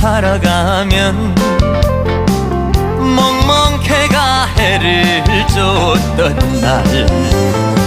살아가면 멍멍개가 해를 줬던 날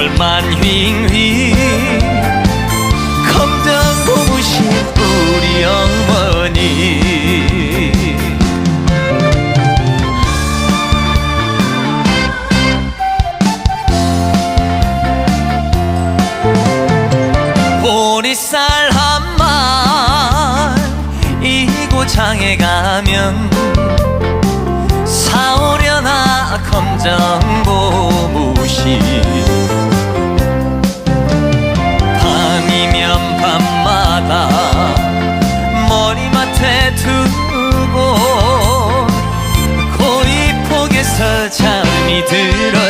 월만 휘휘. 검정 고무신 우리 어머니. 보리쌀 한말 이고 장에 가면 사오려나 검정 고무신 고리폭에서 잠이 들었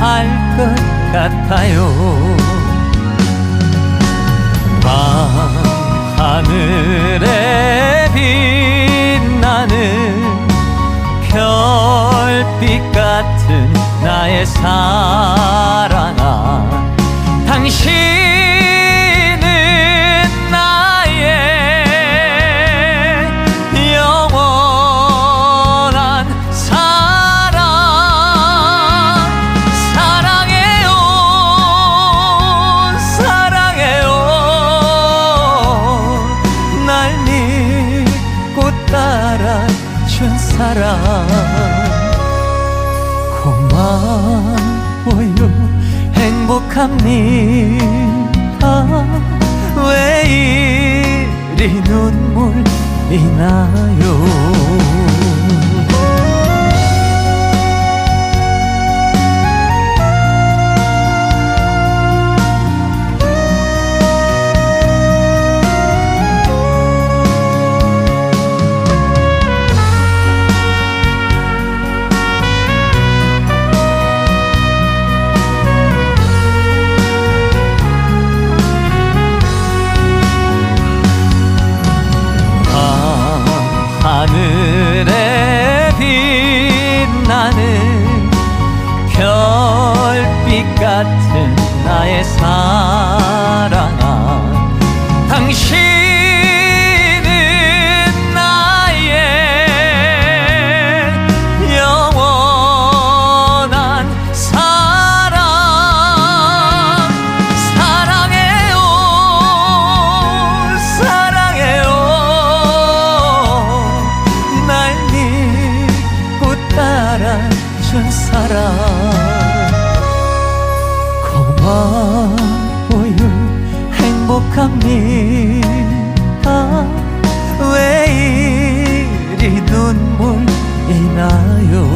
알 것 같아요. 밤 하늘에 빛나는 별빛 같은 나의 사랑아 당신 행복합니다 왜 이리 눈물이 나요 행복합니다. 왜 이리 눈물이 나요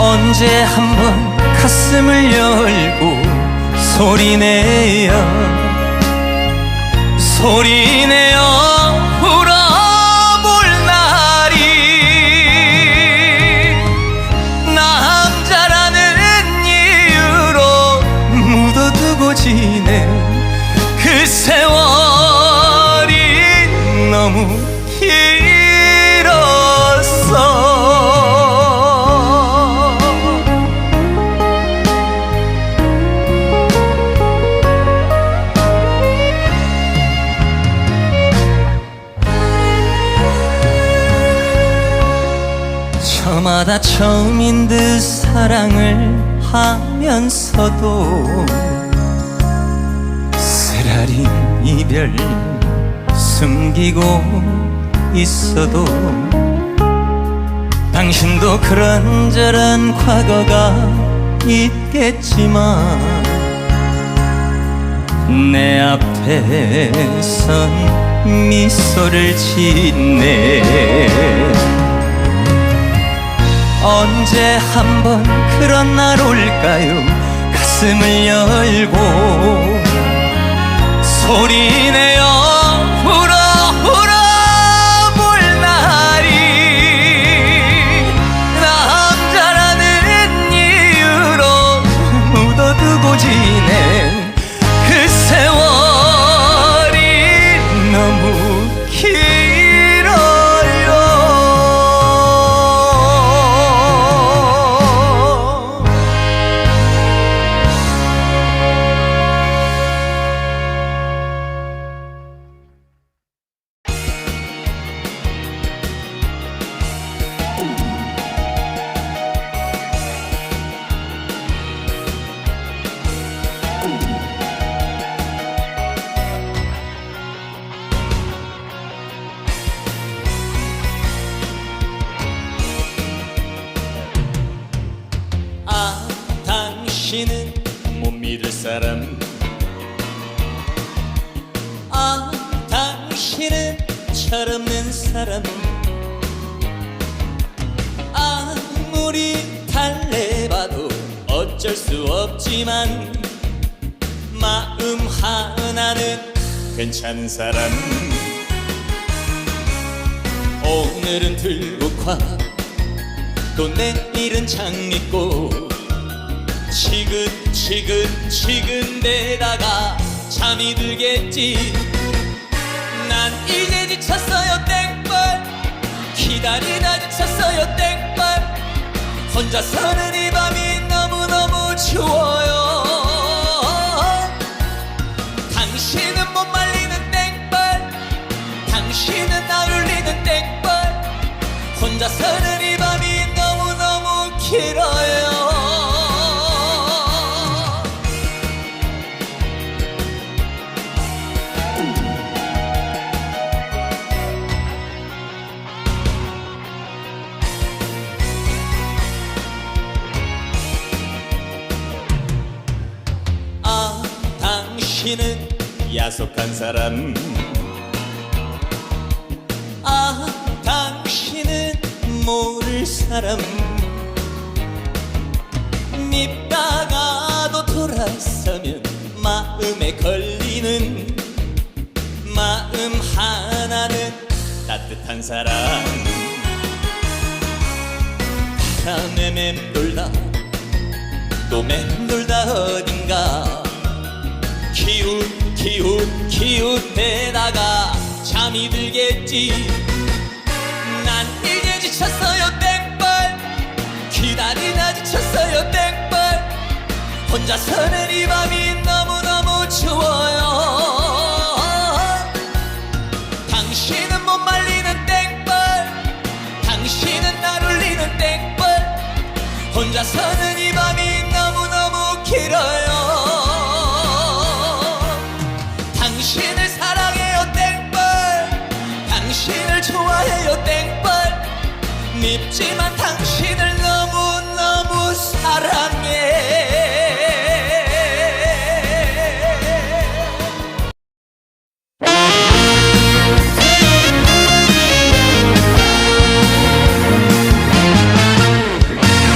언제 한번 가슴을 열고 소리내어 소리내어 사랑을 하면서도 쓰라린 이별 숨기고 있어도 당신도 그런저런 과거가 있겠지만 내 앞에선 미소를 짓네. 언제 한번 그런 날 올까요? 가슴을 열고 소리내어 사람. 아 당신은 철없는 사람. 아무리 달래봐도 어쩔 수 없지만 마음 하나는 괜찮은 사람. 오늘은 들국화 또 내일은 장미꽃 지긋 지근지근 대다가 잠이 들겠지. 난 이제 지쳤어요 땡벌. 기다리다 지쳤어요 땡벌. 혼자서는 이 밤이 너무너무 추워요. 당신은 못 말리는 땡벌. 당신은 나 울리는 땡벌. 혼자서는 야속한 사람. 아 당신은 모를 사람. 밉다가도 돌아서면 마음에 걸리는 마음 하나는 따뜻한 사람. 바람에 맴돌다 또 맴돌다 어딘가. 기웃 기웃 기웃 대다가 잠이 들겠지. 난 이제 지쳤어요 땡벌. 기다리다 지쳤어요 땡벌. 혼자서는 이 밤이 너무너무 추워요. 당신은 못 말리는 땡벌. 당신은 날 울리는 땡벌. 혼자서는 밉지만 당신을 너무너무 사랑해.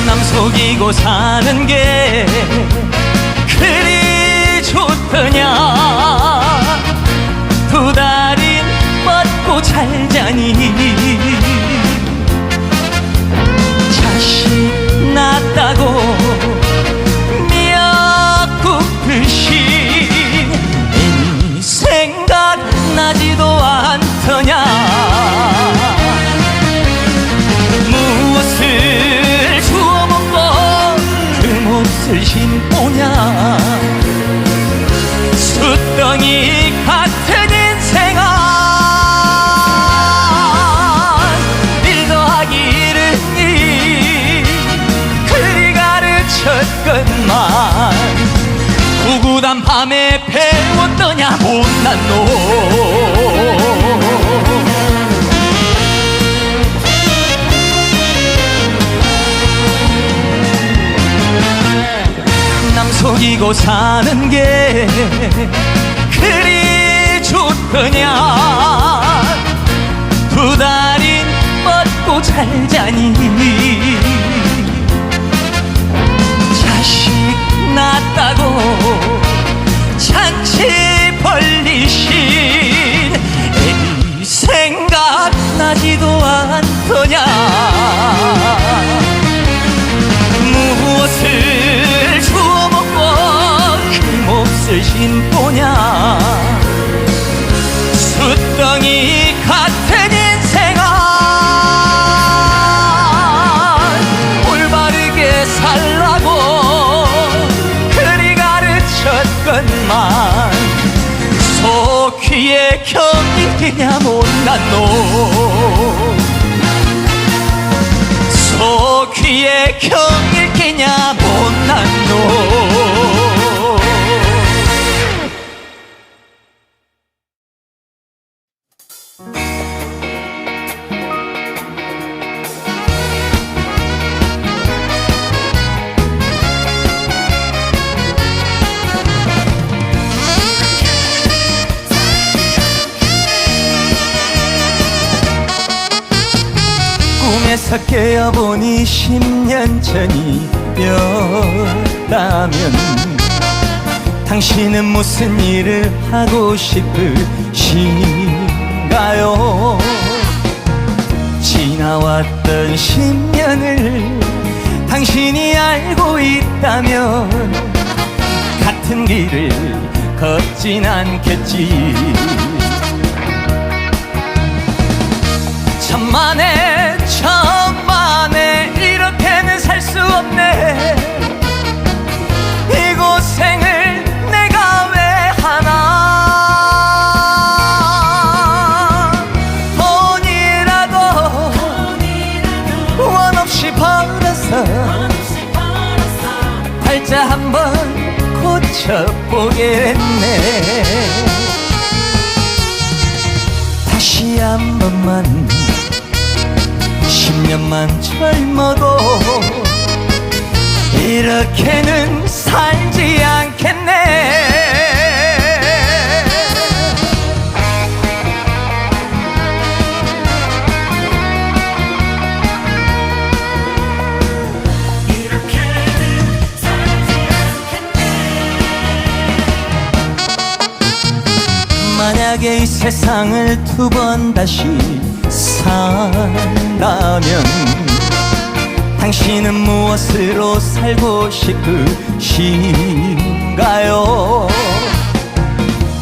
남 속이고 사는 게 속이고 사는 게 그리 좋더냐? 두 달인 뻗고 잘 자니? 자식 낳았다고 신보냐 숫덩이 같은 인생아 올바르게 살라고 그리 가르쳤건만 속귀에 경이냐 못난 놈 속귀에 경일 끼냐 못난 놈 깨어보니 10년 전이었다면 당신은 무슨 일을 하고 싶으신가요? 지나왔던 10년을 당신이 알고 있다면 같은 길을 걷진 않겠지 천만에 천만에 이렇게는 살 수 없네. 이 고생을 내가 왜 하나? 돈이라도 원 없이 벌어서 팔자 한번 고쳐보겠네. 다시 한 번만 10년만 젊어도 이렇게는 살지 않겠네. 만약에 이 세상을 두 번 다시 산다면 당신은 무엇으로 살고 싶으신가요?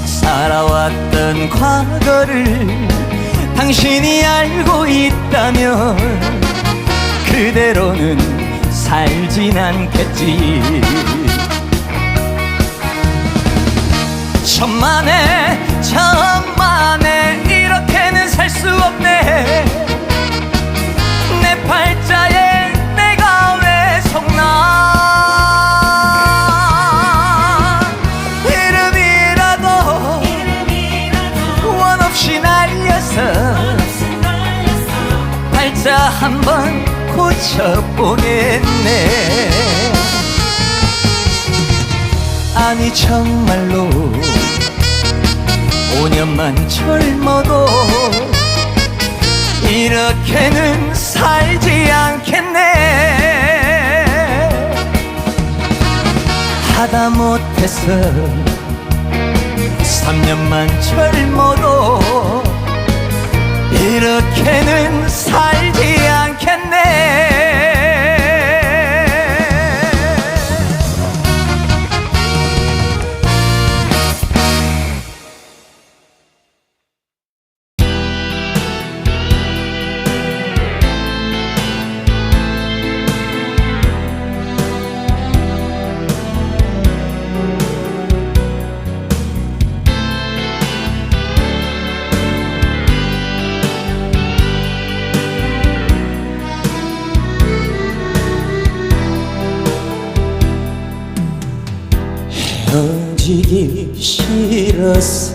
살아왔던 과거를 당신이 알고 있다면 그대로는 살진 않겠지 천만에 천만에 살 수 없네. 내 팔자에 내가 왜 속나? 이름이라도 원 없이 날려서 팔자 한번 고쳐보겠네. 아니 정말로 5년만 젊어도 이렇게는 살지 않겠네. 하다 못해서 3년만 젊어도 이렇게는 살지 않겠네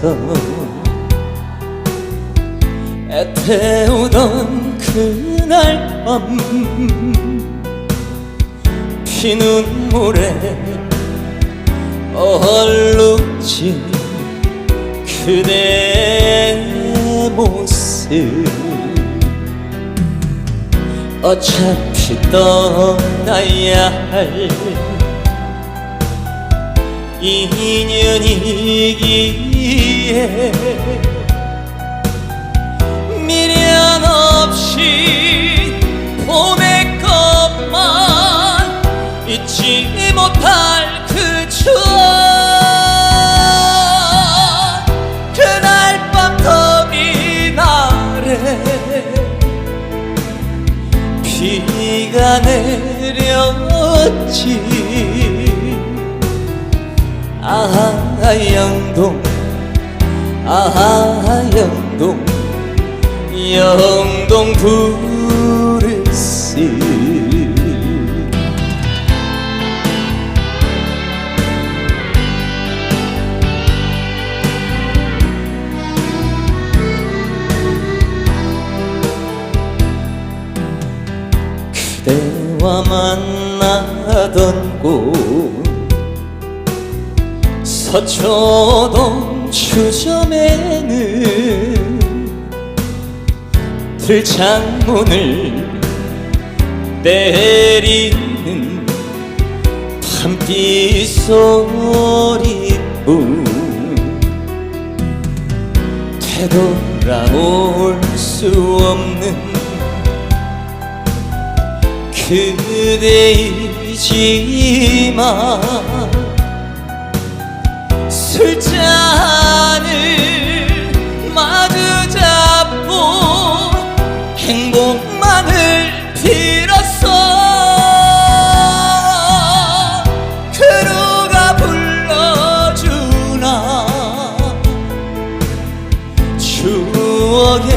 싫어서 애태우던 그날 밤 피눈물에 얼룩진 그대의 모습. 어차피 떠나야 할 인연이기 에 미련 없이 보낼 것만 잊지 못할 그 추억. 그날 밤 터미널에 비가 내렸지. 아 영동 아 영동 영동 브레스 그대와 만나던 곳 서초동 주점에는 들창문을 때리는 밤비 소리뿐 되돌아올 수 없는 그대이지만 술잔을 마주 잡고 행복만을 빌었어. 그루가 불러주나 추억의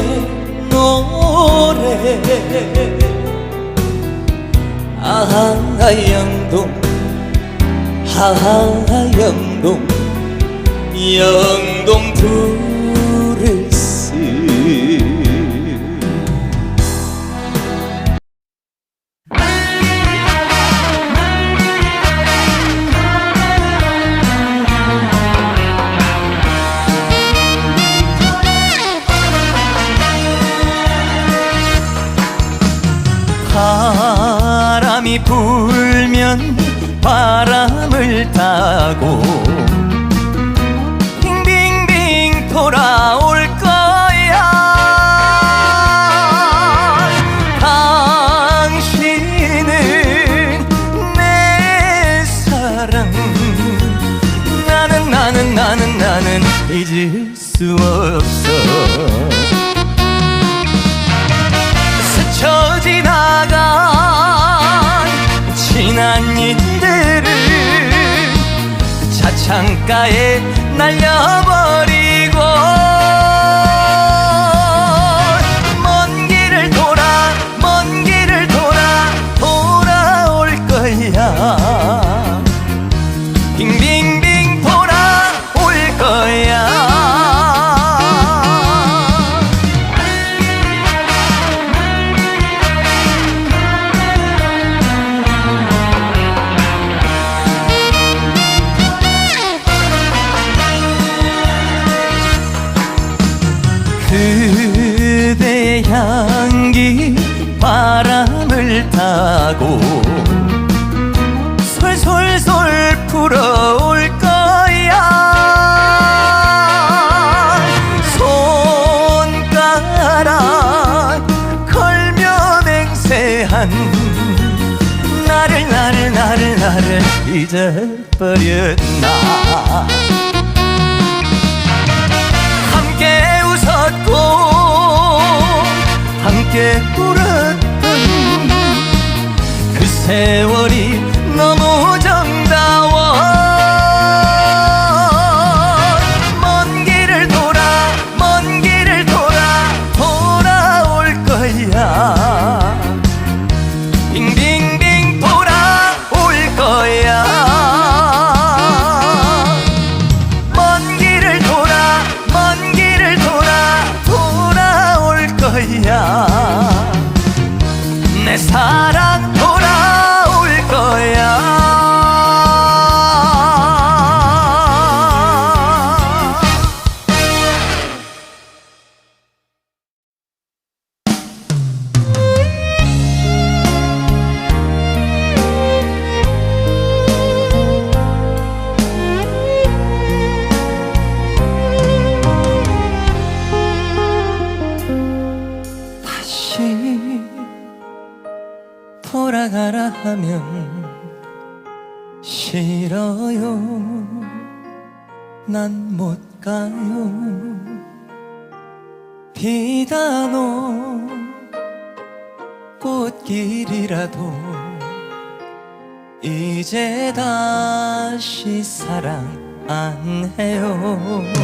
노래. 아하 영동 하하 영동. Yağan なんかえ悩まれ 나를 나를 나를 나를 잊어버렸나. 함께 웃었고 함께 울었던 그 세월이 너무 사랑 안 해요.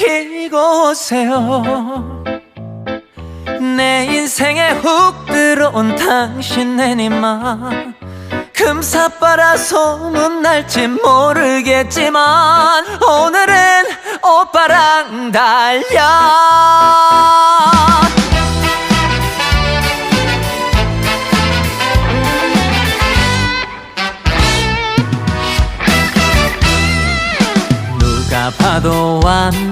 를 켜고 오세요. 내 인생에 훅 들어온 당신 내니만 금사 빨아 소문날지 모르겠지만 오늘은 오빠랑 달려. 누가 봐도 완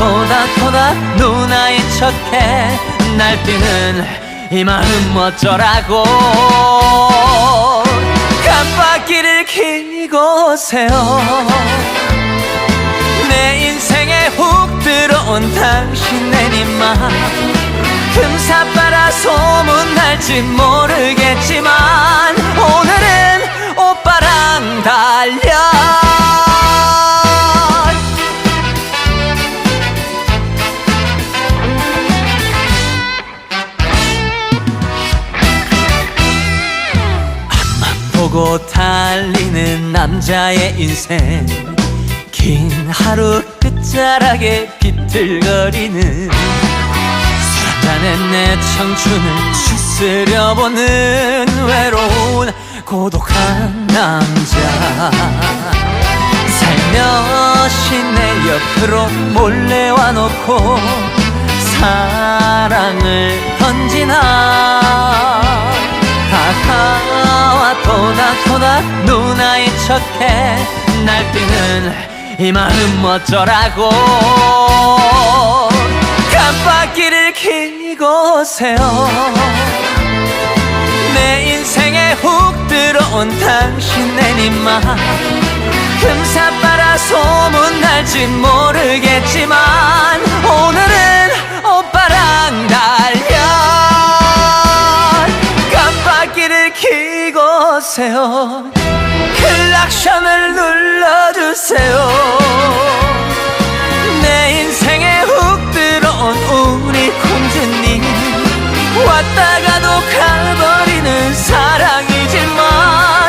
와 토닥토닥 누나인 척해. 날뛰는 이 마음 어쩌라고. 깜빡이를 켜고 오세요. 내 인생에 훅 들어온 당신 내니만 금사 빨아 소문날지 모르겠지만 오늘은 오빠 남자의 인생. 긴 하루 끝자락에 비틀거리는 술 한잔에 내 청춘을 추스려보는 외로운 고독한 남자. 살며시 내 옆으로 몰래 와놓고 사랑을 던지나. 다가와 토닥토닥 누나인 척 해 날뛰는 이 마음 어쩌라고. 깜빡이를 켜고 오세요. 내 인생에 훅 들어온 당신 내니만 금사 빨아 소문날지 모르겠지만 오늘은 오빠랑 달려 깜빡이를 켜고 오세요 클락션을 눌러주세요. 내 인생에 훅 들어온 우리 콩주님 왔다가도 가버리는 사랑이지만